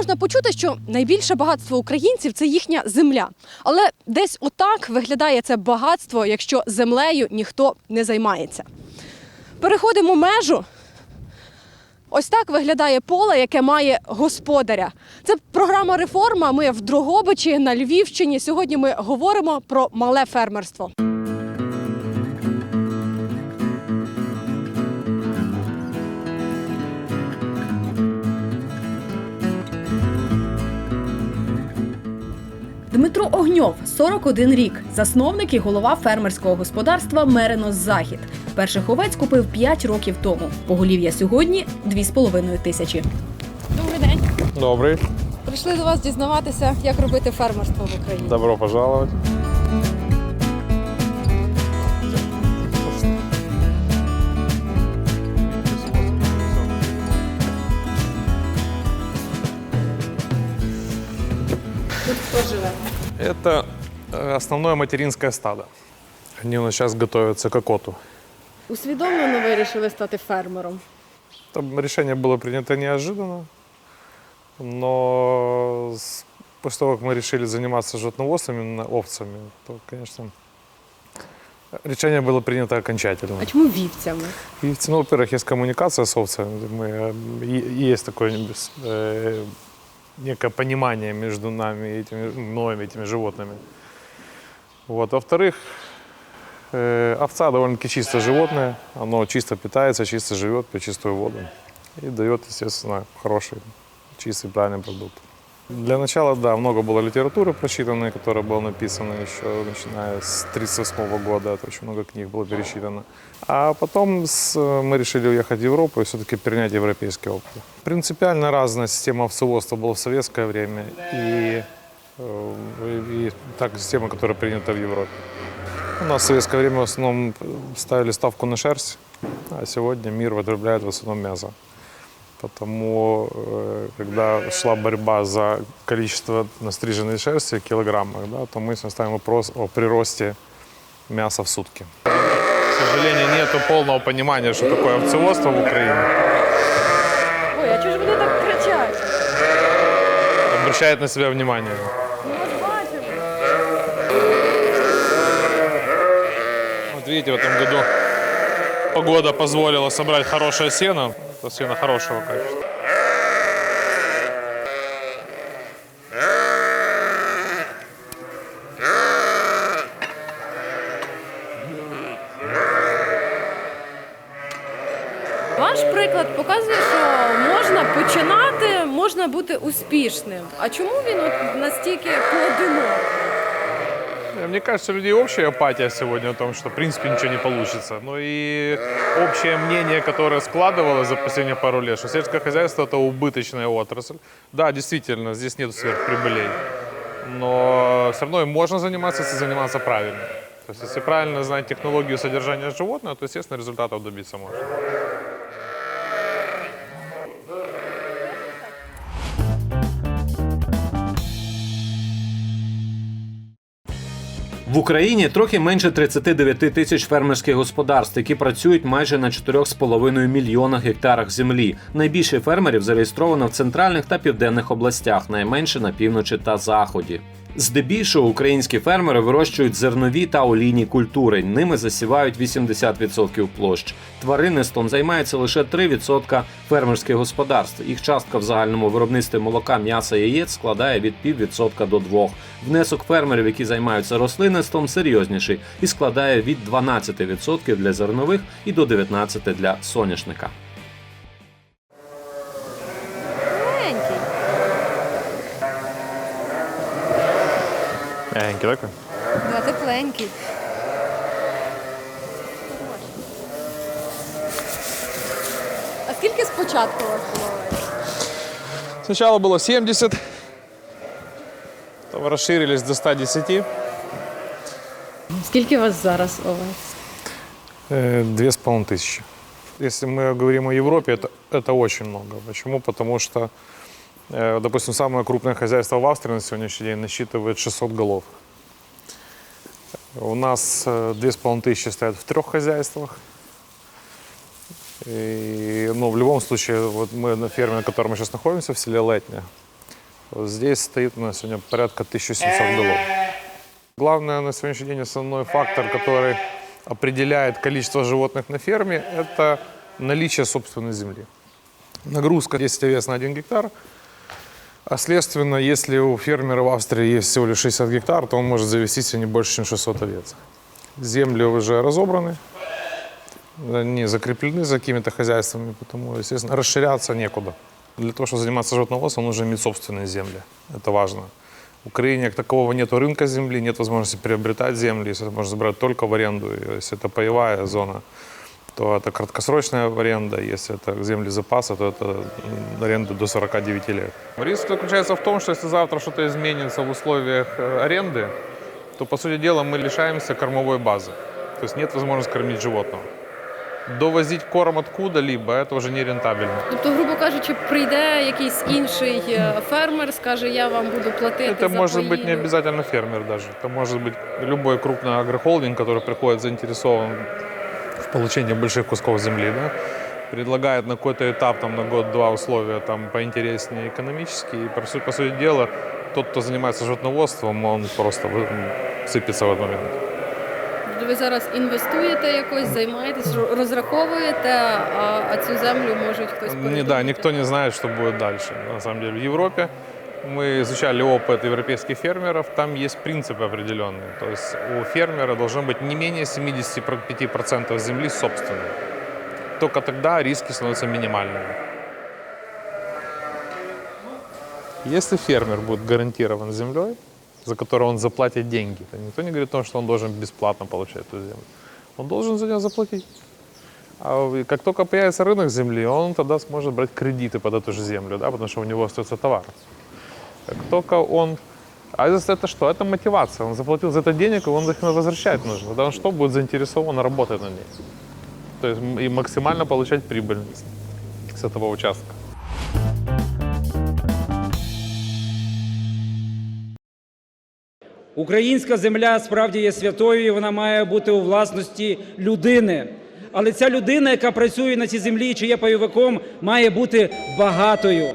Можна почути, що найбільше багатство українців це їхня земля. Але десь отак виглядає це багатство, якщо землею ніхто не займається. Переходимо межу. Ось так виглядає поле, яке має господаря. Це програма реформа. Ми в Дрогобичі на Львівщині. Сьогодні ми говоримо про мале фермерство. Дмитро Огньов, 41 рік, засновник і голова фермерського господарства Меренос Захід. Перших овець купив 5 років тому. Поголів'я сьогодні 2,5 тисячі. Добрий день. Добрый. Прийшли до вас дізнаватися, як робити фермерство в Україні. Добро пожаловать. Тут хто живе? Это э, основное материнское стадо. Они у нас сейчас готовятся к окоту. Усвідомлено вирішили стати фермером. Там решение было принято неожиданно, но с- после того, как мы решили заниматься животноводством, именно овцами, то, конечно, решение было принято окончательно. А чому вівцями? И, ну, во-первых, есть коммуникация с овцами. Мы, э, и- есть такое э, некое понимание между нами и этими, мной, этими животными. Вот. Во-вторых, э, овца довольно-таки чистое животное. Оно чисто питается, чисто живет, пьет чистую воду. И дает, естественно, хороший, чистый, правильный продукт. Для начала, да, много было литературы прочитанной, которая была написана еще начиная с 1938 года. Это очень много книг было пересчитано. А потом с- мы решили уехать в Европу и все-таки перенять европейский опыт. Принципиально разная система овцеводства была в советское время и, э, и так система, которая принята в Европе. У нас в советское время в основном ставили ставку на шерсть, а сегодня мир потребляет в основном мясо. Потому, э, когда шла борьба за количество настриженной шерсти в килограммах, да, то мы ставим вопрос о приросте мяса в сутки. К сожалению, нет полного понимания, что такое овцеводство в Украине. Ой, а чого ж вони так кричать? Обращает на себя внимание. Ми вас бачимо. Вот видите, в этом году погода позволила собрать хорошее сено. Сено хорошего качества. Ваш приклад показує, що можна починати, можна бути успішним. А чому він от настільки поодинокий? Э, Мне кажется, у людей общая апатия сегодня о том, что в принципе ничего не получится. Ну и общее мнение, которое складывалось за последние пару лет, что сельское хозяйство это убыточная отрасль. Да, действительно, здесь нет сверхприбылей. Но все равно им можно заниматься, если заниматься правильно. То есть, если правильно знать технологию содержания животного, то, естественно, результатов добиться можно. В Україні трохи менше 39 тисяч фермерських господарств, які працюють майже на 4,5 мільйонах гектарах землі. Найбільше фермерів зареєстровано в центральних та південних областях, найменше на півночі та заході. Здебільшого українські фермери вирощують зернові та олійні культури. Ними засівають 80% площ. Тваринництвом займається лише 3% фермерських господарств. Їх частка в загальному виробництві молока, м'яса яєць складає від піввідсотка до 2%. Внесок фермерів, які займаються рослинництвом, серйозніший і складає від 12% для зернових і до 19% для соняшника. Мягенький такой? Да, тепленький. А скільки спочатку у вас було? Сначала было 70, потом расширились до 110. Скільки у вас зараз овець? Э, Две с половиной тысячи. Если мы говорим о Европе, это, это очень много. Почему? Потому что, допустим, самое крупное хозяйство в Австрии на сегодняшний день насчитывает 600 голов. У нас э, две с половиной тысячи стоят в трех хозяйствах. И, ну, в любом случае, вот мы на ферме, на которой мы сейчас находимся, в селе Летня, Вот здесь стоит у нас сегодня порядка 1700 голов. Главное на сегодняшний день основной фактор, который определяет количество животных на ферме, это наличие собственной земли. Нагрузка 10 овец на 1 гектар. А следственно, если у фермера в Австрии есть всего лишь 60 гектар, то он может завести себе не больше, чем 600 овец. Земли уже разобраны, они закреплены за какими-то хозяйствами, потому, естественно, расширяться некуда. Для того, чтобы заниматься животноводством, нужно иметь собственные земли. Это важно. В Украине как такового нет рынка земли, нет возможности приобретать земли, если это можно забрать только в аренду. И Если это паевая зона, то это краткосрочная аренда. Если это земли запаса, то это м, аренда до 49 лет. Риск заключается в том, что если завтра что-то изменится в условиях э, аренды, то, по сути дела, мы лишаемся кормовой базы. То есть нет возможности кормить животного. Довозить корм откуда-либо, это уже не рентабельно. Тобто, грубо кажучи, прийде якийсь інший е, фермер, скаже, я вам буду платити Это за может быть не поїду». обязательно фермер даже. Это может быть любой крупный агрохолдинг, который приходит заинтересован в получении больших кусков земли, да, предлагает на какой-то этап, там, на год-два условия там, поинтереснее экономические. И, по сути, по сути дела, тот, кто занимается животноводством, он просто вы- м, сыпется в этот момент. Тобто Ви зараз інвестуєте якось, займаєтесь, ро- розраховуєте, а, а цю землю можуть хтось Не, передумати. да, никто не знает, что будет дальше. На самом деле в Европе мы изучали опыт европейских фермеров, там есть принципы определенные. То есть у фермера должно быть не менее 75% земли собственной. Только тогда риски становятся минимальными. Если фермер будет гарантирован землей, за которую он заплатит деньги, то никто не говорит о том, что он должен бесплатно получать эту землю. Он должен за нее заплатить. А как только появится рынок земли, он тогда сможет брать кредиты под эту же землю, да, потому что у него остается товар. Как только он... А это это что? Это мотивация. Он заплатил за это денег, и он их возвращать нужно. Тогда он что? Будет заинтересован работать на ней. То есть м- и максимально получать прибыль с этого участка. Українська земля справді є святою, і вона має бути у власності людини. Але ця людина, яка працює на цій землі, чи є пайовиком, має бути багатою.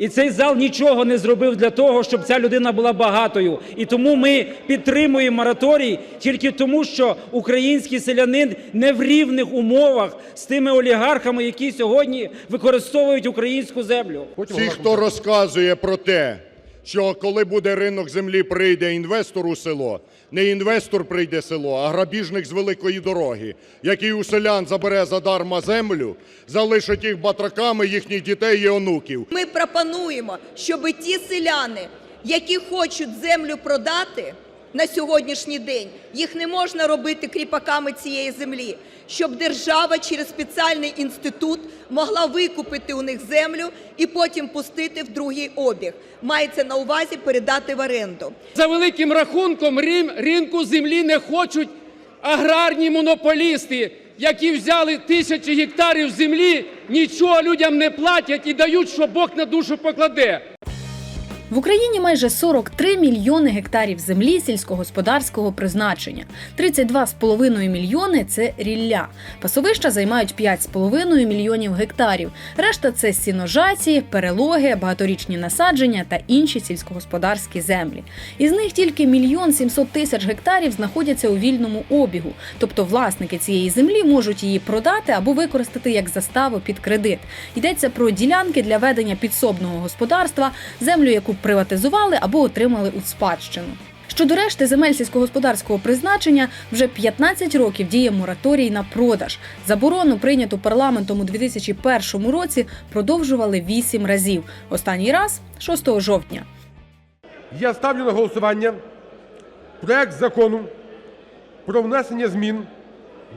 І цей зал нічого не зробив для того, щоб ця людина була багатою. І тому ми підтримуємо мораторій тільки тому, що український селянин не в рівних умовах з тими олігархами, які сьогодні використовують українську землю. Всі, хто розказує про те, що коли буде ринок землі, прийде інвестор у село, не інвестор прийде в село, а грабіжник з великої дороги, який у селян забере задарма землю, залишить їх батраками, їхніх дітей і онуків. Ми пропонуємо, щоб ті селяни, які хочуть землю продати на сьогоднішній день, їх не можна робити кріпаками цієї землі, щоб держава через спеціальний інститут могла викупити у них землю і потім пустити в другий обіг. Мається на увазі передати в оренду. За великим рахунком рим, ринку землі не хочуть аграрні монополісти, які взяли тисячі гектарів землі, нічого людям не платять і дають, що Бог на душу покладе. В Україні майже 43 мільйони гектарів землі сільськогосподарського призначення. 32,5 мільйони це рілля. Пасовища займають 5,5 мільйонів гектарів. Решта це сіножаті, перелоги, багаторічні насадження та інші сільськогосподарські землі. Із них тільки мільйон 700 тисяч гектарів знаходяться у вільному обігу, тобто власники цієї землі можуть її продати або використати як заставу під кредит. Йдеться про ділянки для ведення підсобного господарства, землю, яку приватизували або отримали у спадщину. Щодо решти земель сільськогосподарського призначення, вже 15 років діє мораторій на продаж. Заборону, прийняту парламентом у 2001 році, продовжували 8 разів. Останній раз 6 жовтня. Я ставлю на голосування проект закону про внесення змін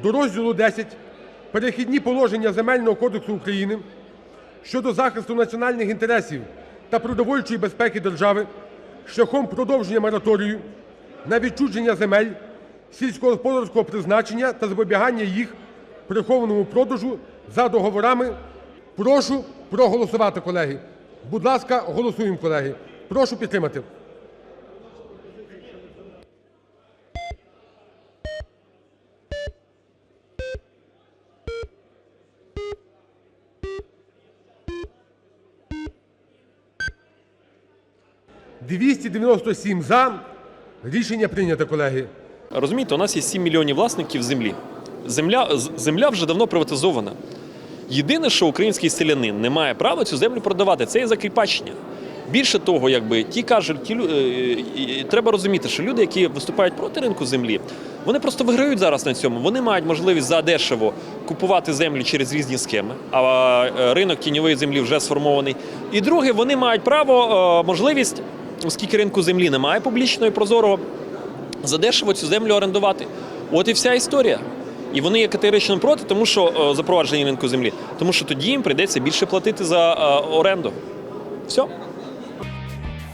до розділу 10 перехідні положення Земельного кодексу України щодо захисту національних інтересів та продовольчої безпеки держави шляхом продовження мораторію на відчуження земель сільськогосподарського призначення та запобігання їх прихованому продажу за договорами. Прошу проголосувати, колеги. Будь ласка, голосуємо, колеги. Прошу підтримати. 297 за. Рішення прийнято, колеги. Розумієте, у нас є 7 мільйонів власників землі. Земля, земля вже давно приватизована. Єдине, що український селянин не має права цю землю продавати, це є закріпачення. Більше того, якби ті кажуть, ті, лю- е, і треба розуміти, що люди, які виступають проти ринку землі, вони просто виграють зараз на цьому. Вони мають можливість задешево купувати землю через різні схеми, а е, ринок тіньової землі вже сформований. І друге, вони мають право, е, можливість, оскільки ринку землі немає публічного і прозорого, задешево цю землю орендувати. От і вся історія. І вони є категорично проти, тому що е, запровадження ринку землі, тому що тоді їм прийдеться більше платити за е, оренду. Все.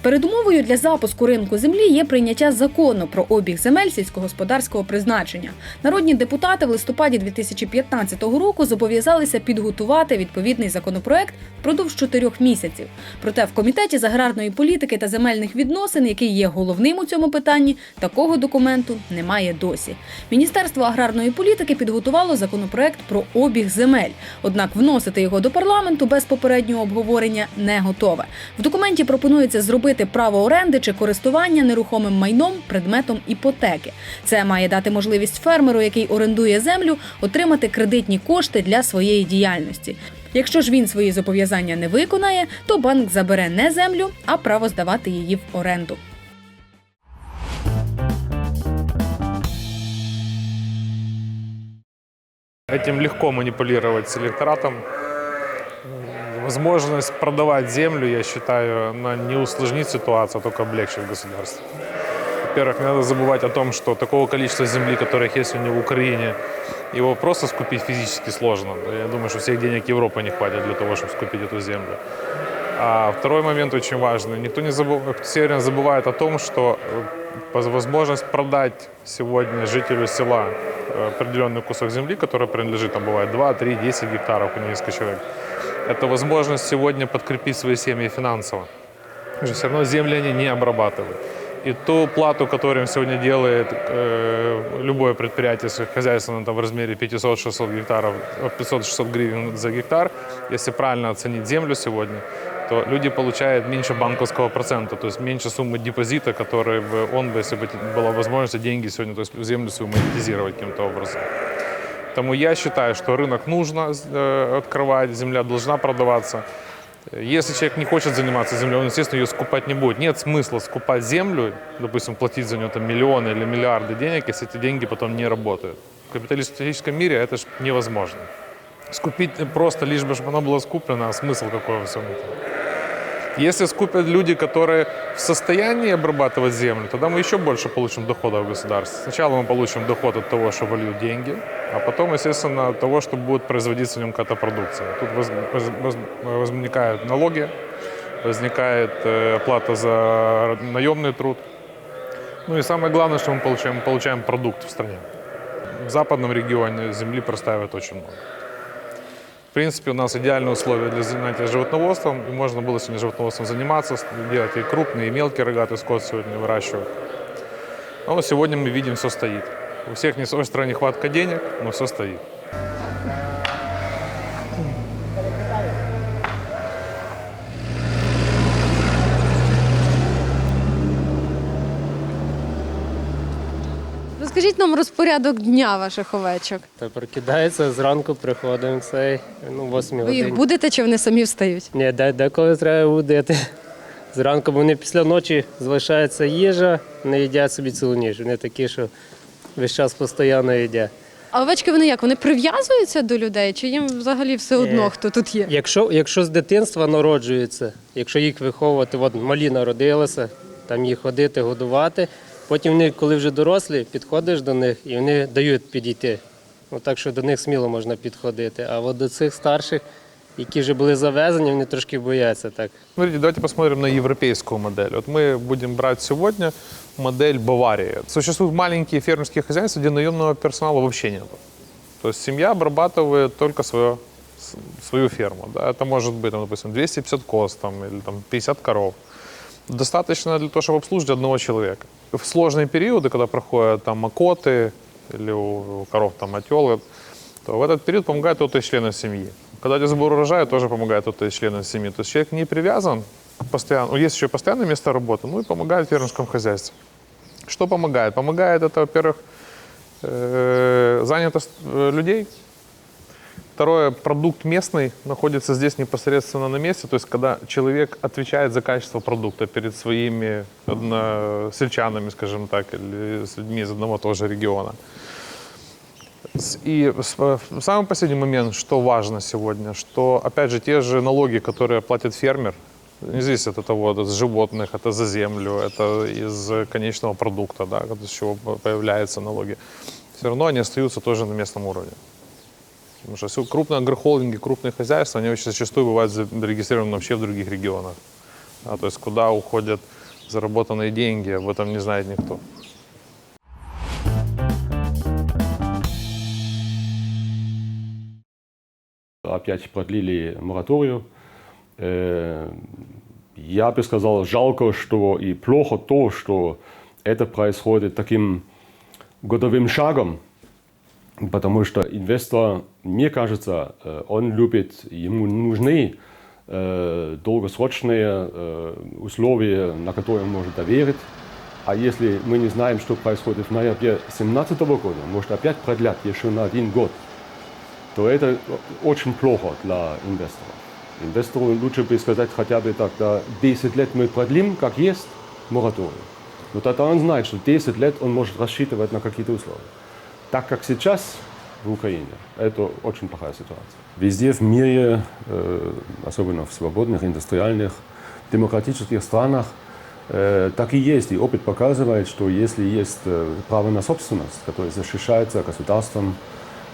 Передумовою для запуску ринку землі є прийняття закону про обіг земель сільськогосподарського призначення. Народні депутати в листопаді 2015 року зобов'язалися підготувати відповідний законопроект впродовж чотирьох місяців. Проте в комітеті з аграрної політики та земельних відносин, який є головним у цьому питанні, такого документу немає досі. Міністерство аграрної політики підготувало законопроект про обіг земель. Однак вносити його до парламенту без попереднього обговорення не готове. В документі пропонується зробити право оренди чи користування нерухомим майном предметом іпотеки. Це має дати можливість фермеру, який орендує землю, отримати кредитні кошти для своєї діяльності. Якщо ж він свої зобов'язання не виконає, то банк забере не землю, а право здавати її в оренду. Этим легко манипулировать с электоратом. Возможность продавать землю, я считаю, она не усложнит ситуацию, а только облегчит государство. Во-первых, не надо забывать о том, что такого количества земли, которых есть сегодня в Украине, его просто скупить физически сложно. Я думаю, что всех денег Европы не хватит для того, чтобы скупить эту землю. А второй момент очень важный. Никто не забыв... время забывает о том, что э, возможность продать сегодня жителю села э, определенный кусок земли, который принадлежит, там бывает 2, 3, 10 гектаров у несколько человек, это возможность сегодня подкрепить свои семьи финансово. Что все равно земли они не обрабатывают. И ту плату, которую им сегодня делает э, любое предприятие хозяйственное там, в размере 500-600 гектаров, э, 500-600 гривен за гектар, если правильно оценить землю сегодня, то люди получают меньше банковского процента, то есть меньше суммы депозита, который бы он бы, если бы была возможность деньги сегодня, то есть землю свою монетизировать каким-то образом. Поэтому я считаю, что рынок нужно э, открывать, земля должна продаваться. Если человек не хочет заниматься землей, он, естественно, ее скупать не будет. Нет смысла скупать землю, допустим, платить за нее там, миллионы или миллиарды денег, если эти деньги потом не работают. В капиталистическом мире это ж невозможно. Скупить просто лишь бы, чтобы она была скуплена, а смысл какой во всем этом? Если скупят люди, которые в состоянии обрабатывать землю, тогда мы еще больше получим дохода в государстве. Сначала мы получим доход от того, что вольют деньги, а потом, естественно, от того, что будет производиться в нем какая-то продукция. Тут воз- воз- воз- возникают налоги, возникает э, оплата за наемный труд. Ну и самое главное, что мы получаем, получаем продукт в стране. В западном регионе земли простаивает очень много. В принципе, у нас идеальные условия для занятия животноводством, и можно было сегодня животноводством заниматься, делать и крупный, и мелкий рогатый скот сегодня выращивать. Но сегодня мы видим, все стоит. У всех не острая нехватка денег, но все стоит. Нам розпорядок дня ваших овечок. Та прокидається, зранку приходимо цей, ну, 8 Ви їх годин. будете чи вони самі встають? Ні, де, деколи треба будити. Зранку вони після ночі залишається їжа, не їдять собі цілу ніч. Вони такі, що весь час постійно їдять. А овечки вони як? Вони прив'язуються до людей, чи їм взагалі все одно, Ні. хто тут є? Якщо, якщо з дитинства народжуються, якщо їх виховувати, от малі народилися, там їх ходити, годувати, потім вони, коли вже дорослі, підходиш до них і вони дають підійти. Ну, так що до них сміло можна підходити. А от до цих старших, які вже були завезені, вони трошки бояться так. Смотрите, давайте посмотрим на европейскую модель. Вот мы будем брать сегодня модель Баварии. Существуют маленькие фермерские хозяйства, где наемного персонала вообще нет. То есть семья обрабатывает только свое, с- свою ферму. Да? Это может быть, там, допустим, 250 коз там, или там, 50 коров. Достаточно для того, чтобы обслуживать одного человека. В сложные периоды, когда проходят там окоты или у, коров там отелы, то в этот период помогает кто-то из членов семьи. Когда идет сбор урожая, тоже помогает кто-то из членов семьи. То есть человек не привязан постоянно, есть еще постоянное место работы, ну и помогает в фермерском хозяйстве. Что помогает? Помогает это, во-первых, э, занятость э, людей. Второе, продукт местный находится здесь непосредственно на месте, то есть когда человек отвечает за качество продукта перед своими односельчанами, скажем так, или с людьми из одного того же региона. И в самый последний момент, что важно сегодня, что, опять же, те же налоги, которые платит фермер, не зависит от того, это с животных, это за землю, это из конечного продукта, да, с чего появляются налоги, все равно они остаются тоже на местном уровне. Потому что крупные агрохолдинги, крупные хозяйства, они очень зачастую бывают зарегистрированы вообще в других регионах. Да, то есть куда уходят заработанные деньги, об этом не знает никто. опять продлили мораторию. Э, Я бы сказал, жалко, что и плохо то, что это происходит таким годовым шагом, потому что инвестор, мне кажется, э, он любит, ему нужны э, долгосрочные э, условия, на которые он может доверить. А если мы не знаем, что происходит в ноябре 2017 года, может опять продлят еще на один год, то это очень плохо для инвесторов. Инвестору лучше бы сказать хотя бы тогда 10 лет мы продлим, как есть, мораторий. Но тогда он знает, что 10 лет он может рассчитывать на какие-то условия. Так как сейчас в Украине, это очень плохая ситуация. Везде в мире, э, особенно в свободных, индустриальных, демократических странах, э, так и есть. И опыт показывает, что если есть э, право на собственность, которое защищается государством,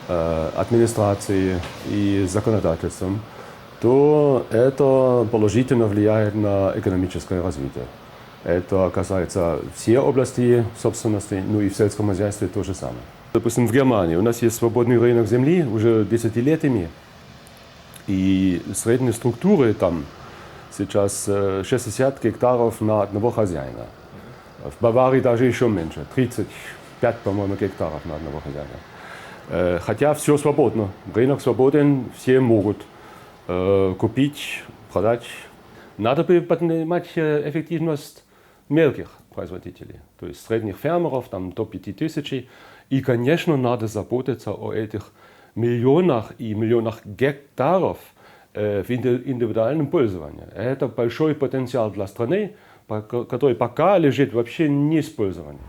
администрацией и законодательством, то это положительно влияет на экономическое развитие. Это касается всех областей собственности, ну и в сельском хозяйстве то же самое. Допустим, в Германии у нас есть свободный рынок земли уже десятилетиями, и средние структуры там сейчас э, 60 гектаров на одного хозяина. В Баварии даже еще меньше, 35, по-моему, гектаров на одного хозяина. Э, Хотя все свободно, рынок свободен, все могут э, купить, продать. Надо бы поднимать э, эффективность мелких производителей, то есть средних фермеров, там до 5000. И, конечно, надо заботиться о этих миллионах и миллионах гектаров э, в инди- индивидуальном пользовании. Это большой потенциал для страны, пока- который пока лежит вообще не использованный.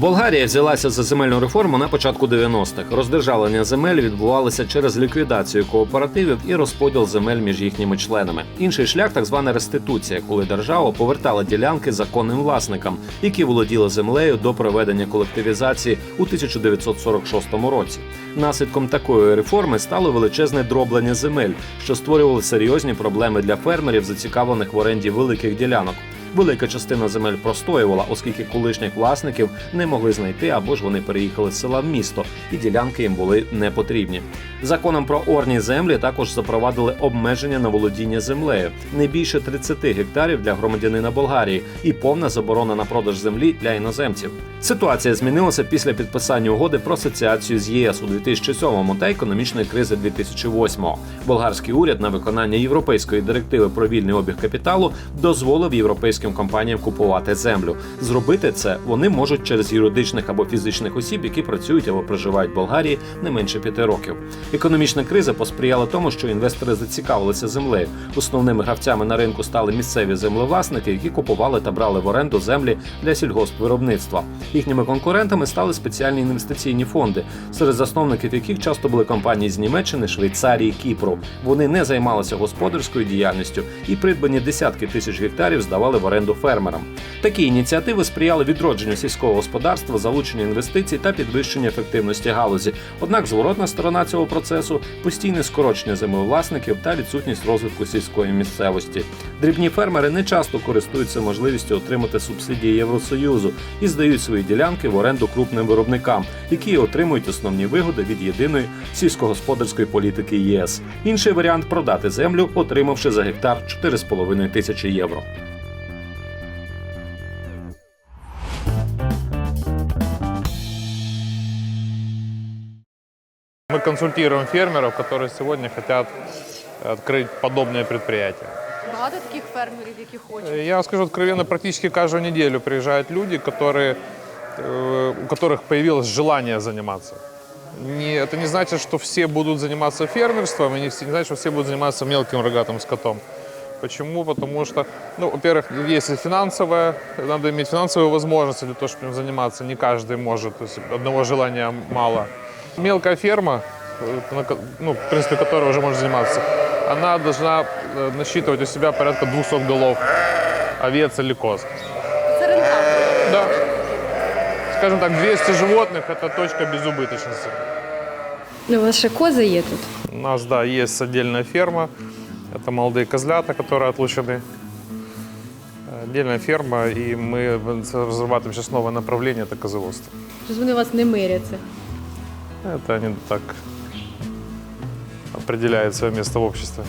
Болгарія взялася за земельну реформу на початку 90-х. Роздержавлення земель відбувалося через ліквідацію кооперативів і розподіл земель між їхніми членами. Інший шлях так звана реституція, коли держава повертала ділянки законним власникам, які володіли землею до проведення колективізації у 1946 році. Наслідком такої реформи стало величезне дроблення земель, що створювали серйозні проблеми для фермерів, зацікавлених в оренді великих ділянок. Велика частина земель простоювала, оскільки колишніх власників не могли знайти або ж вони переїхали з села в місто, і ділянки їм були не потрібні. Законом про орні землі також запровадили обмеження на володіння землею не більше 30 гектарів для громадянина Болгарії і повна заборона на продаж землі для іноземців. Ситуація змінилася після підписання угоди про асоціацію з ЄС у 2007-му та економічної кризи 2008-го. Болгарський уряд на виконання європейської директиви про вільний обіг капіталу дозволив європейським компаніям купувати землю. Зробити це вони можуть через юридичних або фізичних осіб, які працюють або проживають в Болгарії не менше п'яти років. Економічна криза посприяла тому, що інвестори зацікавилися землею. Основними гравцями на ринку стали місцеві землевласники, які купували та брали в оренду землі для сільгоспвиробництва. Їхніми конкурентами стали спеціальні інвестиційні фонди, серед засновників яких часто були компанії з Німеччини, Швейцарії, Кіпру. Вони не займалися господарською діяльністю і придбані десятки тисяч гектарів здавали в оренду фермерам. Такі ініціативи сприяли відродженню сільського господарства, залученню інвестицій та підвищенню ефективності галузі. Однак зворотна сторона цього процесу постійне скорочення землевласників та відсутність розвитку сільської місцевості. Дрібні фермери не часто користуються можливістю отримати субсидії Євросоюзу і здають свої ділянки в оренду крупним виробникам, які отримують основні вигоди від єдиної сільськогосподарської політики ЄС. Інший варіант продати землю, отримавши за гектар 4,5 тисячі євро. Консультируем фермеров, которые сегодня хотят открыть подобные предприятия. Багато таких фермерів, які хочуть. Э, Я вам скажу откровенно, практически каждую неделю приезжают люди, которые, э, у которых появилось желание заниматься. Не, это не значит, что все будут заниматься фермерством, и не, все- не значит, что все будут заниматься мелким рогатым скотом. Почему? Потому что, ну, во-первых, есть и финансовая, надо иметь финансовые возможности для того, чтобы им заниматься. Не каждый может, то есть одного желания мало. Мелкая ферма, ну, в принципе, которая уже может заниматься, она должна э, насчитывать у себя порядка 200 голов овец или коз. Це рентабельно. Да. Скажем так, 200 животных – это точка безубыточности. Ну, у вас ще кози є тут. У нас, да, есть отдельная ферма. Это молодые козлята, которые отлучены. Отдельная ферма, и мы разрабатываем сейчас новое направление – это козоводство. Щось вони вас не миряться. Это они так определяют свое место в обществе.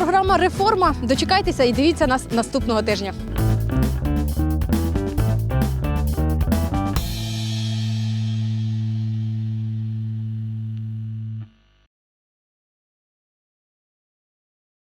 Програма Реформа. Дочекайтеся і дивіться нас наступного тижня.